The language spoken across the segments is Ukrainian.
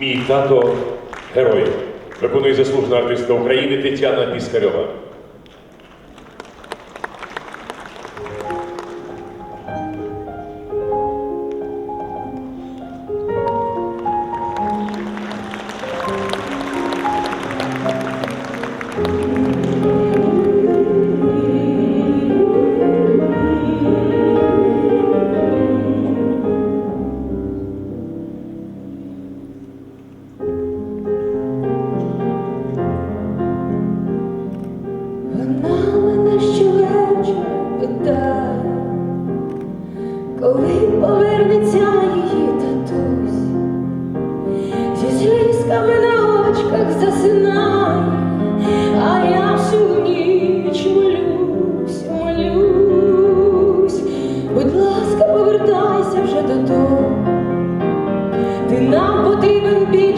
Мій тато герой. Виконує заслужена артистка України Тетяна Піскарьова. Повернеться її татусь, зі слізками на очках засинає, а я всю ніч молюсь, молюсь, будь ласка, повертайся вже додому, ти нам потрібен більше,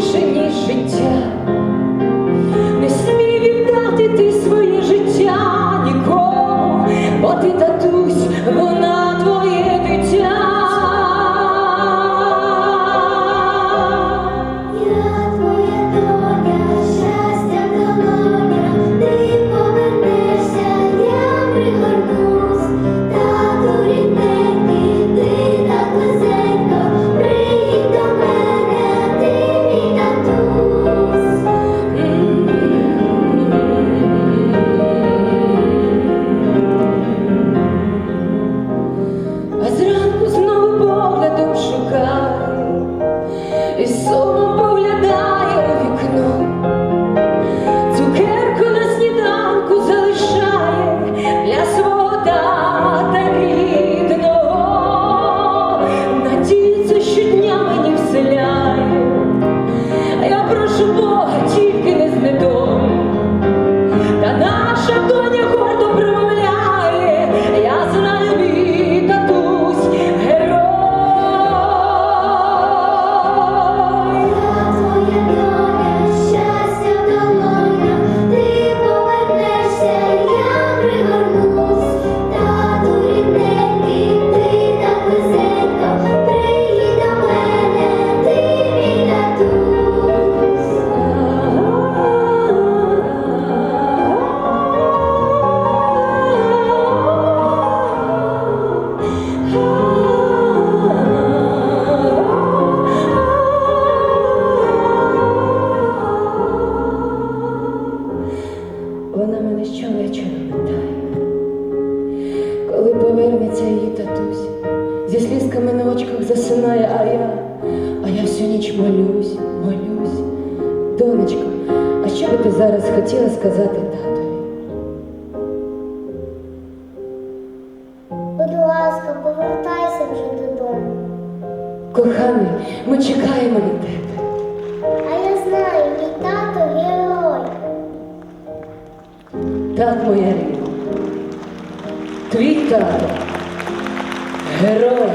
щовечора питає, коли повернеться її татусь, зі слізками на очках засинає, а я, а я всю ніч молюсь, молюсь. Донечко, а що би ти зараз хотіла сказати татові? Будь ласка, повертайся вже додому. Коханий, ми чекаємо на тебе. Так, моя рідна. Твій тато. Герой.